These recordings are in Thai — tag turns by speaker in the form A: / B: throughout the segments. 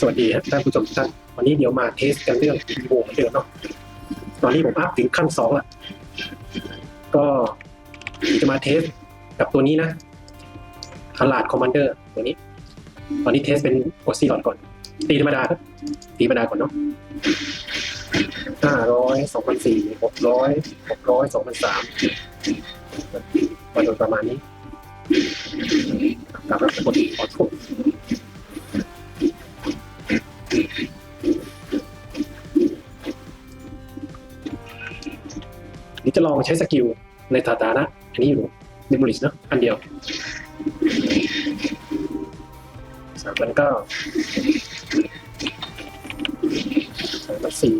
A: สวัสดีครับท่านผู้ชมทุกท่านวันนี้เดี๋ยวมาเทสกันเรื่องอีโวเหมือนเดิมเนาะตอนนี้ผมอัพถึงขั้นสองละก็จะมาเทสกับตัวนี้นะคาลาดคอมมานเดอร์ตัวนี้ ตอนนี้เทสเป็นโอซีหลอดก่อน ตีธรรมดาครับตีธรรมดาก่อนเนาะห้าร้อยสองพันสี่หกร้อยหกร้อยสองพันสามวันประมาณนี้กลับมากดขอโที่จะลองใช้สกิลในฐานะอันนี้อยู่เดม l ลิชเนอะอันเดียวสามพันเก้าสามพันสี่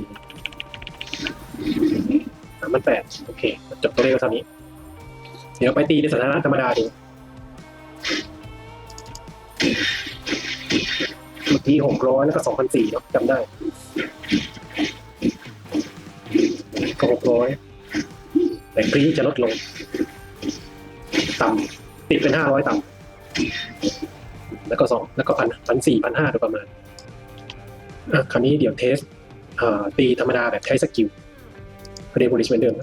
A: สามพันแปดโอเค จบตัวเลขเท่านี้ เดี๋ยวไปตีในสถานะธรรมดาดูเมื่อกี้หกร้อยแล้วก็สองพันสี่เนาะจำได้ก็หกร้อย แต่ครีจะลดลง ต่ำติดเป็นห้าร้อยต่ำแล้วก็สองแล้วก็พันพันสี่พันห้าโดยประมาณอะคราวนี้เดี๋ยวเทสตีธรรมดาแบบใช้สกิลเรียนบริชเหมือนเดิม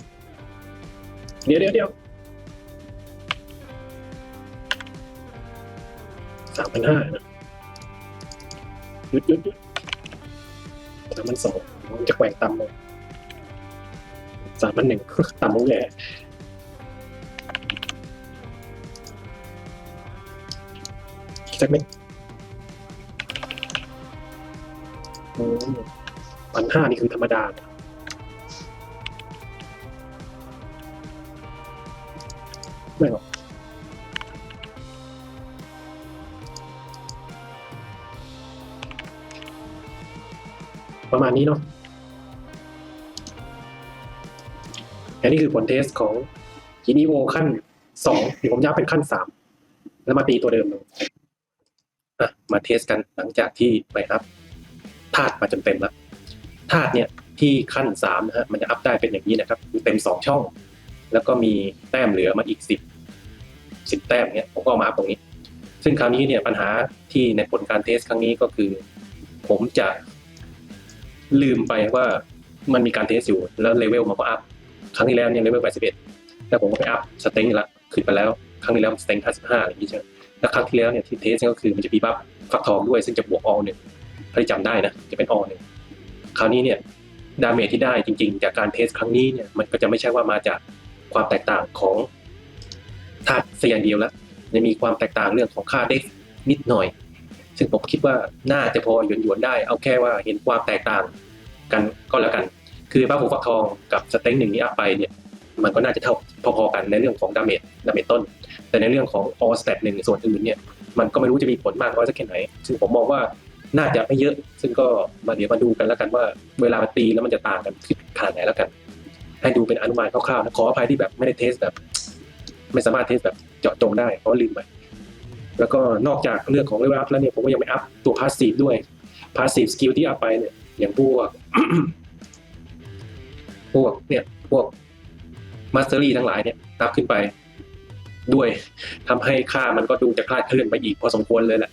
A: เดี๋ยวเดี๋ยวเดี๋ยวสามพันห้านะหยุดหยุดหยุดสามพันสองมันจะแกว่งต่ำลง สามพันหนึ่งต่ำลงแย่อีกสักเม็ดพันห้านี่คือธรรมดาไม่หรอกประมาณนี้เนาะ อันนี้คือผลเทสของฮินิโวขั้นสองเดี๋ยวผมย้ำเป็นขั้นสามแล้วมาตีตัวเดิมลงอะมาเทสกันหลังจากที่ไปอัพธาตุมาจนเต็มแล้วธาตุเนี่ยที่ขั้นสามนะฮะมันจะอัพได้เป็นอย่างนี้นะครับคือเต็มสองช่อง แล้วก็มีแต้มเหลือมาอีกสิบสิบแต้มเนี่ยผมก็เอามาอัพตรงนี้ ซึ่งคราวนี้เนี่ยปัญหาที่ในผลการเทสครั้งนี้ก็คือ ผมจะลืมไปว่ามันมีการเทสอยู่แล้วเลเวลมันก็อัพ ครั้งที่แล้วเนี่ยเลเวล81แล้วผมก็ไปอัพสเต็งละขึ้นไปแล้ว ครั้งที่แล้วสเต็ง55อะไรอย่างนี้ใช่ไหมแล้วครั้งที่แล้วเนี่ยที่เทสก็คือมันจะมีบัฟฟักทองด้วยซึ่งจะบวกออหนึ่งถ้าจำได้นะจะเป็นออหนึ่งคราวนี้เนี่ยดาเมจที่ได้จริง ๆ จากการเทสครั้งนี้เนี่ยมันก็จะไม่ใช่ว่ามาจากความแตกต่างของธาตุเสียอย่างเดียวแล้วจะมีความแตกต่างเรื่องของค่าเด็กนิดหน่อย ซึ่งผมคิดว่าน่าจะพอหยวนๆได้ เอาแค่ว่าเห็นความแตกต่างกันก็แล้วกัน คือบ้าหูฟักทองกับสเต็งหนึ่งนี้อัพไปเนี่ยมันก็น่าจะเท่าพอๆกันในเรื่องของดาเมจดาเมจต้น แต่ในเรื่องของออสแตทหนึ่งส่วนอื่นเนี่ยมันก็ไม่รู้จะมีผลมากน้อยสักแค่ไหน ซึ่งผมมองว่าน่าจะไม่เยอะ ซึ่งก็มาเดี๋ยวมาดูกันแล้วกันว่า เวลาตีแล้วมันจะต่างกันขนาดไหนแล้วกัน ให้ดูเป็นอนุมานคร่าวๆนะขออภัยที่แบบไม่ได้เทสแบบ ไม่สามารถเทสแบบเจาะจงได้เพราะลืมไปแล้วก็นอกจากเรื่องของเลเวลอัพแล้วเนี่ยผมก็ยังไม่อัพตัวพาสซีฟด้วยพาสซีฟสกิลที่อัพไปเนี่ยอย่างพวก พวกเนี่ยพวกมาสเตอรี่ทั้งหลายเนี่ยอัพขึ้นไปด้วยทำให้ค่ามันก็ดูจะคลาดเคลื่อนไปอีกพอสมควรเลยแหละ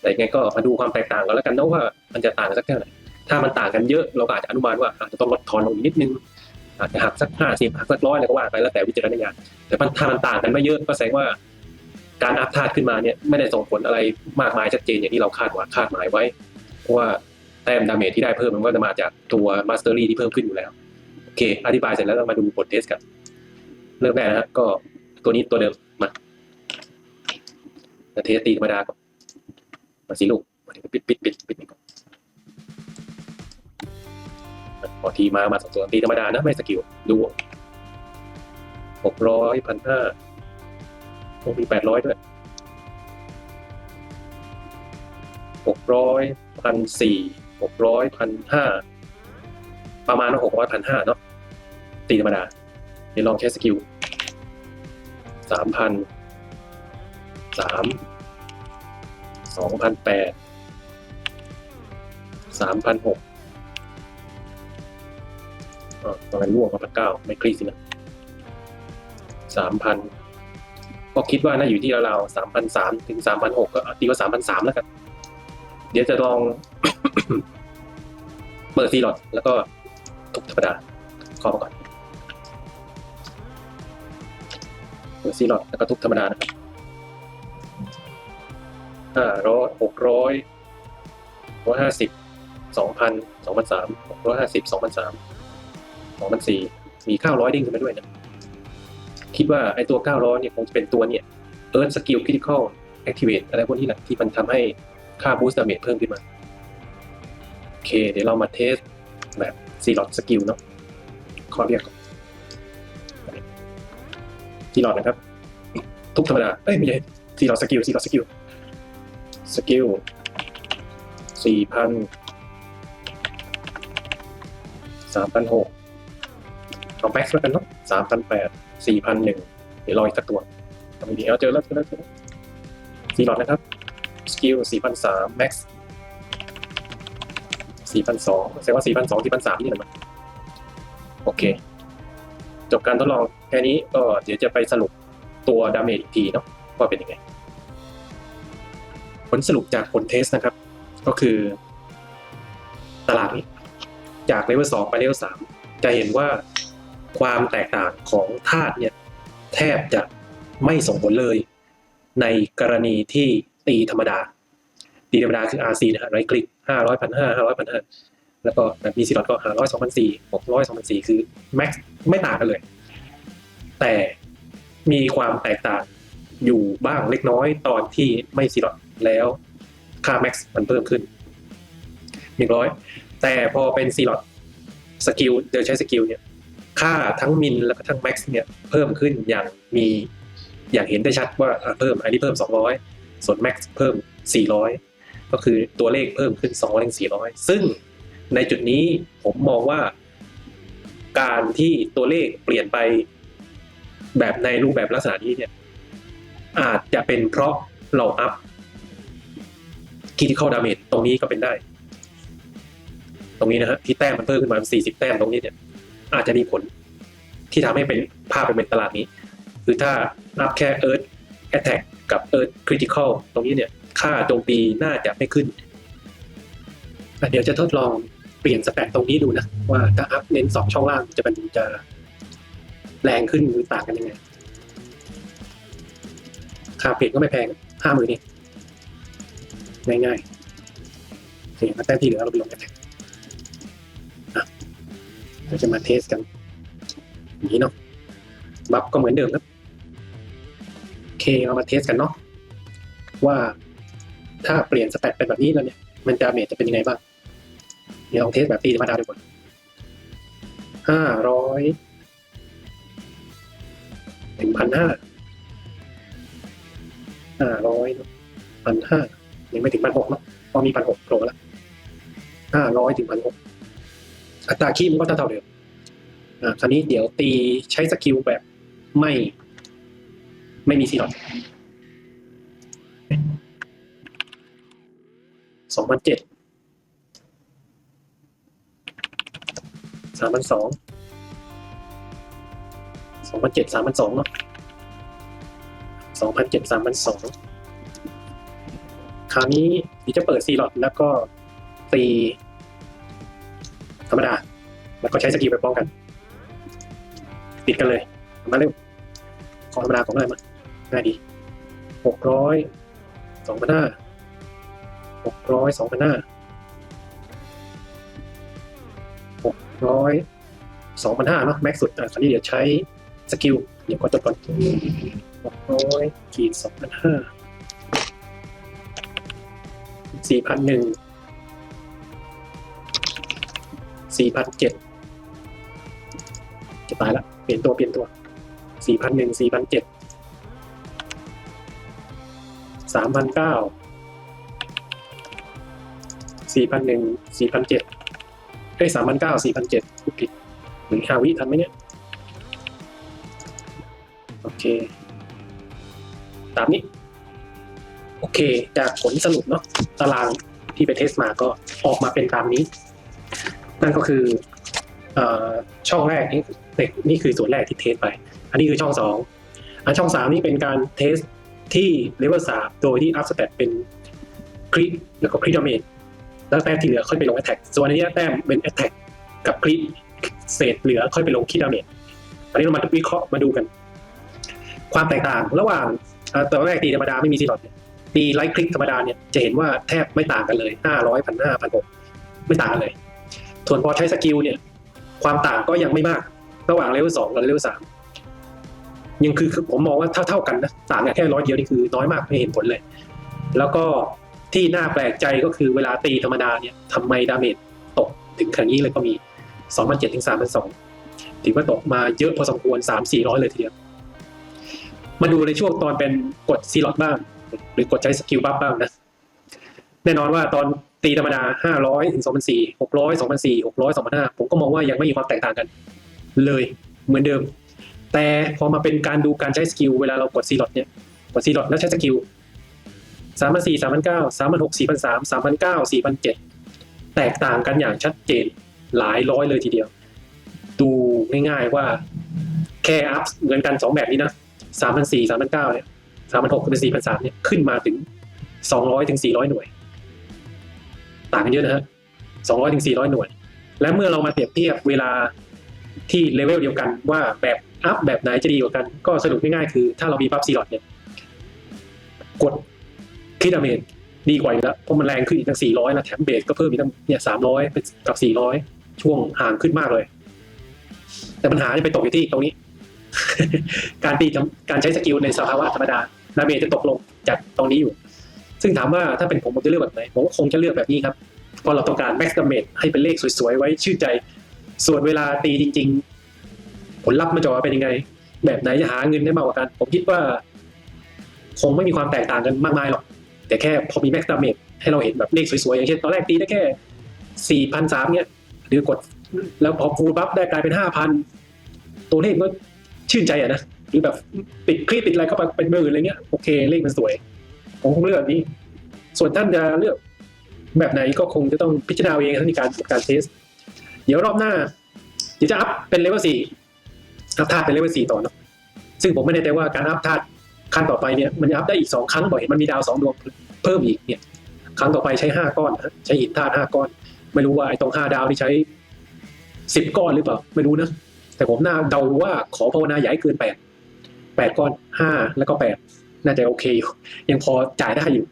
A: แต่ยังไงก็มาดูความแตกต่างกันแล้วกันนะว่ามันจะต่างกันสักแค่ไหนถ้ามันต่างกันเยอะเราก็อาจจะอนุมานว่าอาจจะต้องลดทอนลงนิดนึงอาจจะหักสักห้าสิบหักสักร้อยอะไรก็ว่าไปแล้วแต่วิจารณญาณแต่ถ้ามันต่างกันไม่เยอะก็แสดงว่าการอัพธาตุขึ้นมาเนี่ยไม่ได้ส่งผลอะไรมากมายชัดเจนอย่างที่เราคาดหว่าคาดหมายไว้เพราะว่าแต้มดาเมจที่ได้เพิ่มมันก็จะมาจากตัวมาสเตอรี่ที่เพิ่มขึ้นอยู่แล้ว อเค อธิบายเสร็จแล้วเรามาดูผลเทสกัน เริ่มแรกนะฮะก็ตัวนี้ตัวเดิม มาเทสตีธรรมดาก่อน มาสิลูกมาถึงปิดปิดปิดปิดปิดก่อนพอทีมา มาสองตัวตีธรรมดานะ ไม่สกิล ดูหกร้อยพันห้ามีแปดร้อยด้วยหกร้อยพันสี่หกร้อยพันห้าประมาณหกร้อยพันห้าเนาะ ตีธรรมดาเดี๋ยวลองใช้สกิลสามพันสามสองพันแปดสามพันหกอ่าประมาณล่วงมาพันเก้าไม่คลีสินะสามพันก็คิดว่าน่าอยู่ที่ราวๆสามพันสามถึงสามพันหกก็ตีว่าสามพันสามแล้วกัน เดี๋ยวจะลอง เปิดซีลอดแล้วก็ทุบธรรมดาขอมาก่อน ดซีลอดแล้วก็ทุบธรรมดานะครับห้าร้อยหกร้อยร้อยห้าสิบสองพันสองพันสามหกร้อยห้าสิบสองพันสามสองพันสี่มีเก้าร้อยดิ้งขึ้นมาด้วยนะคิดว่าไอ้ตัวเก้าร้อยเนี่ยคงจะเป็นตัวเนี่ย Earth Skill Critical Activate อะไรพวกนี้แหละที่มันทำให้ค่า Boost Damage เพิ่มขึ้นมา โอเค เดี๋ยวเรามาเทสแบบซีลอดสกิลเนาะขอเรียกก่อน ซีลอดนะครับ ทุกธรรมดา เอ้ยไม่ใช่ซีหลอดสกิลซีหลอดสกิลสกิลสี่พันสามพันหกเอาแม็กซ์แล้วกันเนาะสามพันแปดสี่พันหนึ่งเดี๋ยวรออีกสักตัวทำดีเอาเจอแล้วเจอแล้วเจอแล้วซีลอดนะครับ สกิลสี่พันสามแม็กซ์สี่พันสองแสดงว่าสี่พันสองสี่พันสามนี่แหละมันโอเค จบการทดลอง แค่นี้ก็เดี๋ยวจะไปสรุปตัวดาเมจอีกทีเนาะว่าเป็นยังไง ผลสรุปจากผลเทสนะครับ ก็คือตลาดนี้จากเลเวลสองไปเลเวลสามจะเห็นว่าความแตกต่างของธาตุเนี่ยแทบจะไม่ส่งผลเลย ในกรณีที่ตีธรรมดา ตีธรรมดาคือ RC นะฮะไรคลิกห้าร้อยพันห้าห้าร้อยพันห้าแล้วก็บบมีสิลอตก็ห้าร้อยสองพันสี่หกร้อยสองพันสี่คือแม็กซ์ไม่ต่างกันเลย แต่มีความแตกต่างอยู่บ้างเล็กน้อยตอนที่ไม่ซีลอตแล้วค่าแม็กซ์มันเพิ่มขึ้นหนึ่งร้อยแต่พอเป็นซีลอตสกิลเดี๋ยวใช้สกิลเนี่ยค่าทั้งมินแล้วก็ทั้งแม็กซ์เนี่ยเพิ่มขึ้นอย่างมีอย่างเห็นได้ชัดว่าเพิ่มอันนี้เพิ่ม 200 ส่วนแม็กซ์เพิ่ม 400 ก็คือตัวเลขเพิ่มขึ้น 200ถึง400 ซึ่งในจุดนี้ผมมองว่าการที่ตัวเลขเปลี่ยนไป แบบในรูปแบบลักษณะนี้เนี่ยอาจจะเป็นเพราะเราอัพ critical damage ตรงนี้ก็เป็นได้ ตรงนี้นะฮะที่แต้มมันเพิ่มขึ้นมา 40 แต้มตรงนี้เนี่ย อาจจะมีผลที่ทำให้เป็นภาพเป็นตลาดนี้ คือถ้าอัพแค่ Earth Attack กับ Earth Critical ตรงนี้เนี่ย ค่าโจมตีน่าจะไม่ขึ้น เดี๋ยวจะทดลองเปลี่ยนสแปคตรงนี้ดูนะ ว่าถ้าอัพเน้นสองช่องล่างจะเป็นจะ แรงขึ้นหรือต่างกันยังไงค่าเปลี่ยนก็ไม่แพงห้าหมื่นนี่ง่ายๆโอเคมาแต้มที่เหลือเราไปลงกันอะเราจะมาเทสกันอย่างนี้เนาะบัฟก็เหมือนเดิมครับโอเคเรามาเทสกันเนาะว่าถ้าเปลี่ยนสแตทเป็นแบบนี้แล้วเนี่ยมันดาเมจจะเป็นยังไงบ้างเดี๋ยวลองเทสแบบตีธรรมดาดูก่อนห้าร้อย ถึงพันห้าห้าร้อยพันห้ายังไม่ถึงพันหกเนาะพอมีพันหกโผล่แล้วห้าร้อยถึงพันหกอัตราคีมันก็เท่าเดิมอ่าคราวนี้เดี๋ยวตีใช้สกิลแบบไม่ ไม่มีซีลอดสองพันเจ็ดสามพันสอง องพันเจ็ดสามพันสองเนาะสองพันเจ็ดสามพันสองคราวนี้ที่จะเปิดซีลอดแล้วก็ตีธรรมดา แล้วก็ใช้สกิลไปป้องกัน ติดกันเลยมาเร็ว ของธรรมดาของอะไรมาง่ายดีหกร้อยสองพันห้าหกร้อยสองพันห้าหกร้อยสองพันห้าเนาะแม็กสุดอะคราวนี้เดี๋ยวใช้ สกิลเดี๋ยวกดจดก่อนหกร้อยขีดสองพันห้าสี่พันหนึ่งสี่พันเจ็ดจะตายละเปลี่ยนตัวเปลี่ยนตัวสี่พันหนึ่งสี่พันเจ็ดสามพันเก้าสี่พันหนึ่งสี่พันเจ็ดเอ้สามพันเก้าสี่พันเจ็ดพูดผิดหนึ่งห้าวิทันไหมเนี่ย โอเค ตามนี้ โอเค จากผลสรุปเนาะตารางที่ไปเทสมาก็ออกมาเป็นตามนี้ นั่นก็คืออช่องแรกนี่นี่นี่คือส่วนแรกที่เทสไป อันนี้คือช่องสองอันช่องสามนี่เป็นการเทสที่เลเวลสามโดยที่อัพสเตตเป็นคริแล้วก็คริดาเมจแล้วแต้มที่เหลือค่อยไปลงแอตแทกส่วนอันนี้แต้มเป็นแอตแทกกับคริเศษเหลือค่อยไปลงคริดาเมจอันนี้เรามาวิเคราะห์มาดูกัน ความแตกต่างระหว่างตอนแรกตีธรรมดาไม่มีซีลอดเนี่ยตีไลท์คลิกธรรมดาเนี่ยจะเห็นว่าแทบไม่ต่างกันเลยห้าร้อยพันห้าพันหกไม่ต่างกันเลย ส่วนพอใช้สกิลเนี่ยความต่างก็ยังไม่มาก ระหว่างเลเวลสองกับเลเวลสามยังคือคือผมมองว่าเท่าเท่ากันนะต่างกันแค่ร้อยเดียวนี่คือน้อยมากไม่เห็นผลเลย แล้วก็ที่น่าแปลกใจก็คือเวลาตีธรรมดาเนี่ยทำไมดาเมจตกถึงขนาดนี้เลยก็มีสองพันเจ็ดถึงสามพันสองถือว่าตกมาเยอะพอสมควรสามสี่ร้อยเลยทีเดียว มาดูในช่วงตอนเป็นกดซีล็อตบ้าง หรือกดใช้สกิลบัฟบ้างนะ แน่นอนว่าตอนตีธรรมดา 500ถึง2,400 600 2,400 600 2,500ผมก็มองว่ายังไม่มีความแตกต่างกัน เลยเหมือนเดิม แต่พอมาเป็นการดูการใช้สกิลเวลาเรากดซีล็อตเนี่ยกดซีล็อตแล้วใช้สกิล3,400 3,900 3,600 4,300 3,900 4,700แตกต่างกันอย่างชัดเจนหลายร้อยเลยทีเดียว ดูง่ายๆว่าแค่อัพเหมือนกันสองแบบนี้นะ 3,400 3,900เก้าเนี่ย3,600เป็น4,300เนี่ยขึ้นมาถึง200ถึง400หน่วย ต่างกันเยอะนะฮะ200ถึง400หน่วย และเมื่อเรามาเปรียบเทียบเวลาที่เลเวลเดียวกันว่าแบบอัพแบบไหนจะดีกว่ากัน ก็สรุปง่ายๆคือถ้าเรามีบัฟซีลอดเนี่ยกดคิดดาเมจดีกว่าอยู่แล้วเพราะมันแรงขึ้นอีกตั้ง400แล้วแถมเบสก็เพิ่มอีกตั้งเนี่ย300เป็นกับ400ช่วงห่างขึ้นมากเลย แต่ปัญหาจะไปตกอยู่ที่ตรงนี้ การตีการใช้สกิลในสภาวะธรรมดาดาเมจจะตกลงจากตรงนี้อยู่ ซึ่งถามว่าถ้าเป็นผมผมจะเลือกแบบไหนผมคงจะเลือกแบบนี้ครับเพราะเราต้องการแม็กซ์ดาเมจให้เป็นเลขสวยๆไว้ชื่นใจ ส่วนเวลาตีจริง ๆ ผลลัพธ์มันจะออกมาเป็นยังไง แบบไหนจะหาเงินได้มากกว่ากัน ผมคิดว่า คงไม่มีความแตกต่างกันมากมายหรอก แต่แค่พอมีแม็กซ์ดาเมจให้เราเห็นแบบเลขสวยๆอย่างเช่นตอนแรกตีได้แค่สี่พันสามเนี่ยหรือกดแล้วพอฟูลบัฟได้กลายเป็นห้าพันตัวเลขก็ ชื่นใจอะนะหรือแบบปิดคลิปปิดอะไรเข้าไปเป็นหมื่นอะไรเงี้ยโอเคเลขมันสวย ผมคงเลือกแบบนี้ ส่วนท่านจะเลือกแบบไหนก็คงจะต้องพิจารณาเองท่านมีการการเทส เดี๋ยวรอบหน้าเดี๋ยวจะอัพเป็นเลเวลสี่อัพธาตุเป็นเลเวลสี่ต่อเนาะซึ่งผมไม่แน่ใจว่าการอัพธาตุขั้นต่อไปเนี่ยมันจะอัพได้อีกสองครั้งบ่อยมันมีดาวสองดวงเพิ่มอีกเนี่ยครั้งต่อไปใช้ห้าก้อนใช้หินธาตุห้าก้อน ไม่รู้ว่าไอ้ตรงห้าดาวนี่ใช้สิบก้อนหรือเปล่า ไม่รู้นะ แต่ผมน่าเดาว่าขอภาวนาอย่าให้เกินแปดแปดก้อนห้าแล้วก็แปดน่าจะโอเคอยู่ ยังพอจ่ายได้อยู่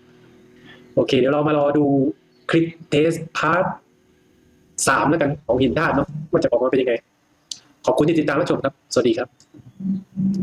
A: โอเค เดี๋ยวเรามารอดูคลิปเทสพาร์ทสามแล้วกันของหินธาตุเนาะว่าจะออกมาเป็นยังไง ขอบคุณที่ติดตามรับชมครับ สวัสดีครับ